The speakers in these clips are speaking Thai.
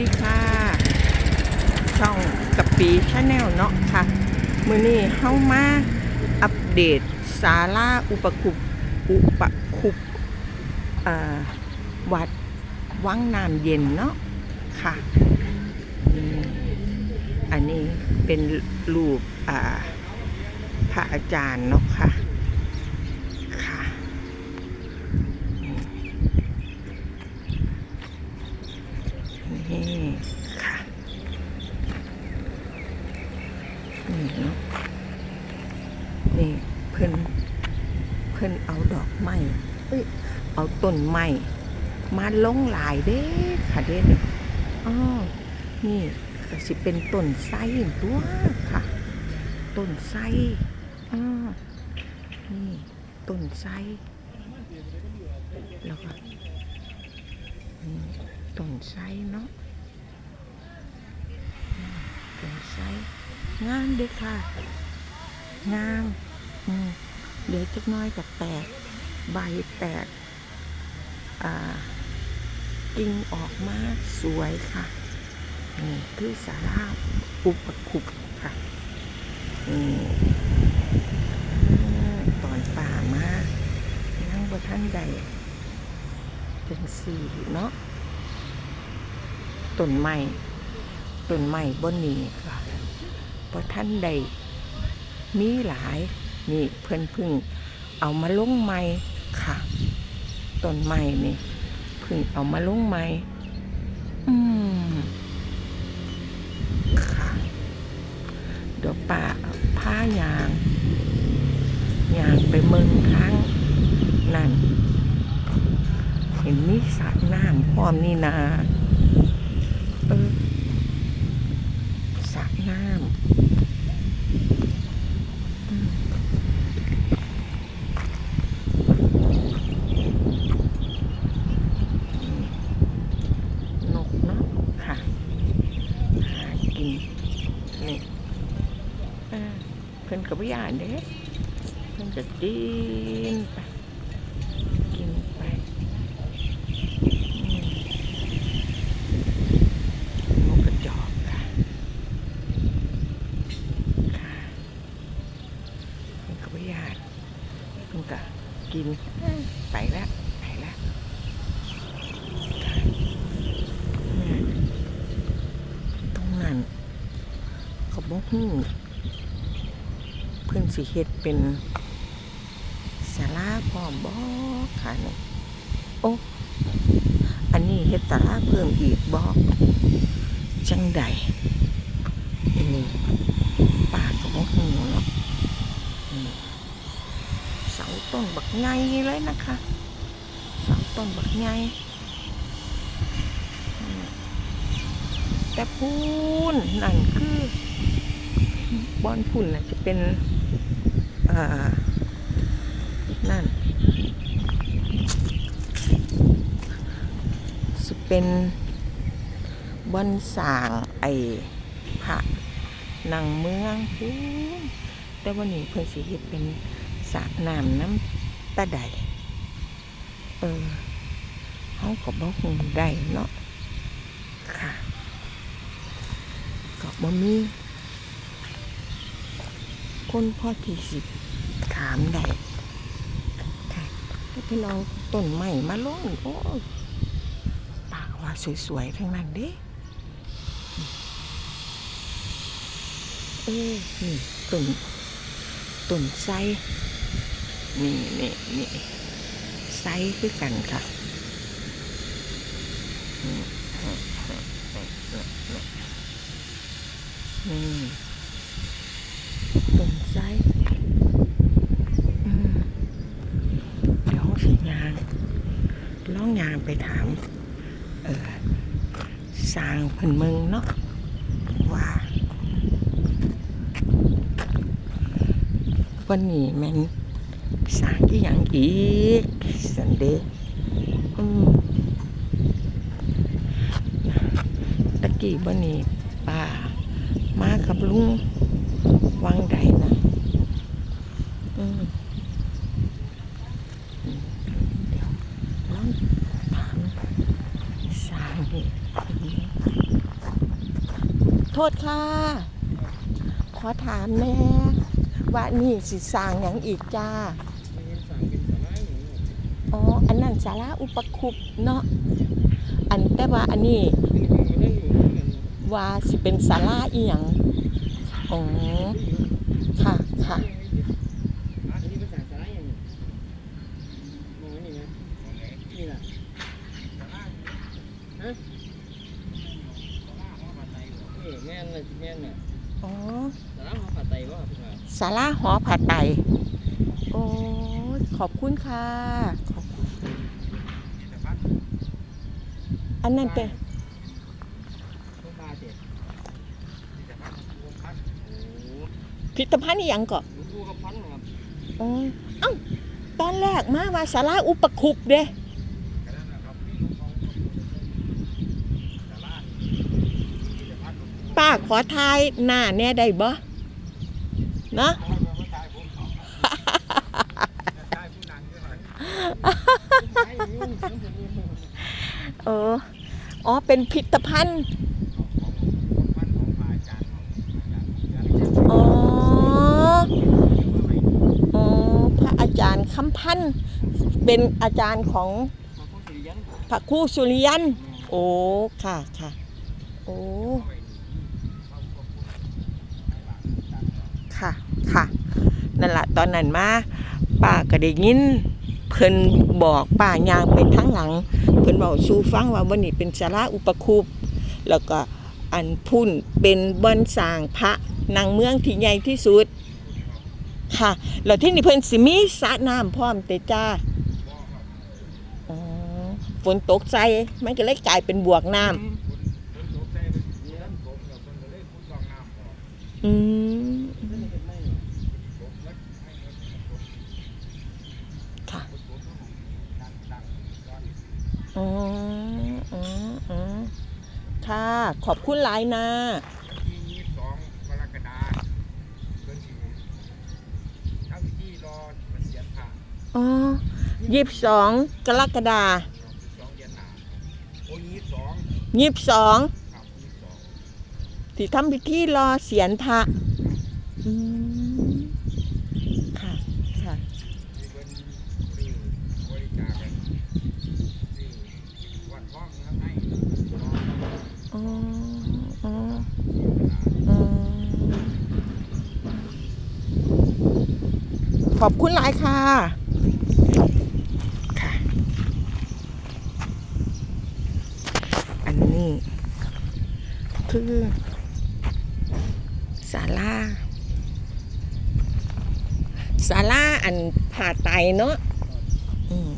ดีค่ะ ช่องกับปีชาแนลเนาะค่ะ มือนี้เข้ามาอัปเดตสาราอุปคุปอุปคุปวัดวังน้ำเย็นเนาะค่ะ อันนี้เป็นรูปพระอาจารย์เนาะค่ะ นี่ค่ะ นี่เนาะนี่เพิ่นเพิ่นเอาดอกไม้เอ้ยเอาต้นไม้มาลงหลายเด้ค่ะเด้นี่อ๋อนี่ก็สิเป็นต้นไทรตัวค่ะ ต้นไทรอ๋อนี่ต้นไทรแล้วก็นี่ต้นไทรเนาะอืมต้นไทร งามเด้อค่ะ งามอืมเดี๋ยวจักน้อยกับแตก ใบแตก อ่า กิ่งออกมาสวยค่ะ นี่คือสาราอุปคุปค่ะนี่อ่าตอนป่ามานั่งบนท่านใดจังสี่เนาะต้นไม้ต้นไม้บนนี้ค่ะ บนท่านใดมีหลายนี่เพิ่อนพึ่งเอามาลงไม้ค่ะต้นไม้นี่พึ่งเอามาลงไม้อืมค่ะเดี๋ยวป่าผ้ายางยางไปเมืองครั้งนั่น เห็นมีสระน้ำพร้อมนี่นาเออสระน้ำ นกเนาะค่ะ หากิน นี่เออ เพิ่นกับยานเด้มันจะกินไป กินไปอืมนกกระจอกค่ะ ค่ะเพิ่นกับยานเพิ่นก็กินไปแล้วไปแล้วค่ะเนี่ยตรงนั้นเขาบอกฮู้เพิ่นสิเฮ็ดเป็นศาลาพร้อมบ่ค่ะนี่โอ้อันนี้เฮ็ดศาลาเพิ่มอีกบ่จังใดนี่ป้าก็บ่ฮู้เนาะเสาต้นบักใหญ่เลยนะคะเสาต้นบักใหญ่แต่พูนนั่นคือบอนพุ่นน่ะจะเป็น นั่นสิเป็นบนสางไอ้พระนางเมืองพูแต่วันนี้เพิ่นสิเฮ็ดเป็นสระน้ำน้ำตาใดเออเขาก็บ่ฮู้ได้เนาะค่ะก็บ่มี คนพ่อที่สิถามได้ค่ะถ้าพี่น้องต้นใหม่มาลงโอ้ปากว่าสวยๆทั้งนั้นเด้เออนี่ต้นต้นไทรนี่นี่นี่ไซคือกันค่ะนี่ นี่ต้นไทรอืมเดี๋ยวสิยางล่องยางไปถาม เออสร้างเพิ่นเมืองเนาะว่าวันนี้แมันสร้างที่อย่างอีกสันเดอืมตะกี้วันนี้ป้ามากับลุงวังใดนะอืมอืมเดี๋ยวลองถามสร้างนี่ โทษค่ะ ขอถามแน่ว่านี่สิสร้างหยังอีกจ้า อ๋อ อันนั้นสาราอุปคุปเนาะ อันแต่ว่าอันนี้ว่าสิเป็นสาราอีหยังอ๋อ ค่ะค่ะ อันนี้เป็นสายสายอย่างนี้มองไว้นี่นะนี่แหละฮะนี่แม่นเลยแม่นเนี่ยอ๋อแต่ละหัวผัดไตว่าพี่ชายสาราหอผัดไตโอ้ยขอบคุณค่ะขอบคุณอันนั้นเป็นต้องปลาเจ็ดโอ้พิพิธภัณฑ์อีหยังก่อน หลวงปู่กับพันนะครับ อ๋อเอ้า ตอนแรกมาว่าสาราอุปคุปเด้ ป้าขอทายหน้าแน่ได้บ่เนาะไอ้ยุ่งน้ำผมยุ่งเอออ๋อ เป็นพิพิธภัณฑ์อ๋ออ๋อพระอาจารย์คำพันธ์เป็นอาจารย์ของมาพูดสิยันพระครูสุริยัน โอ้ ค่ะค่ะ โอ้ ค่ะนั่นแหละตอนนั้นมาป้าก็ได้ยินเพิ่นบอกป้ายางไปทั้งหลัง เพิ่นบอกสู่ฟังว่าวันนี้เป็นสาราอุปคุปแล้วก็อันพุ่นเป็นบอนสร้างพระนางเมืองที่ใหญ่ที่สุด ค่ะแล้วที่นี่เพิ่นสิมีสระน้ำพร้อมเตจ้าฝนตกใจมันก็เลยกลายเป็นบวกน้ำอืม ค่ะ อ๋ออ๋ออ๋อค่ะ ขอบคุณหลายนะ ที่ยี่สองกรกฎาคมเพิ่นสิทำพิธีรอมาเสียนผ่าอ๋อยี่สิบสองกรกฎาสิบสองเดือนหนาโอ้ยี่สองยี่สิบสองครับยี่สองที่ทำพิธีรอเสียนพระอืม อบคุณหลายค่ะค่ะ อันนี้ คือศาลาศาลาอันผ่าไตเนาะอืม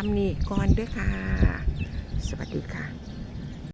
ซ้ำนี่ก่อนด้วยค่ะ สวัสดีค่ะ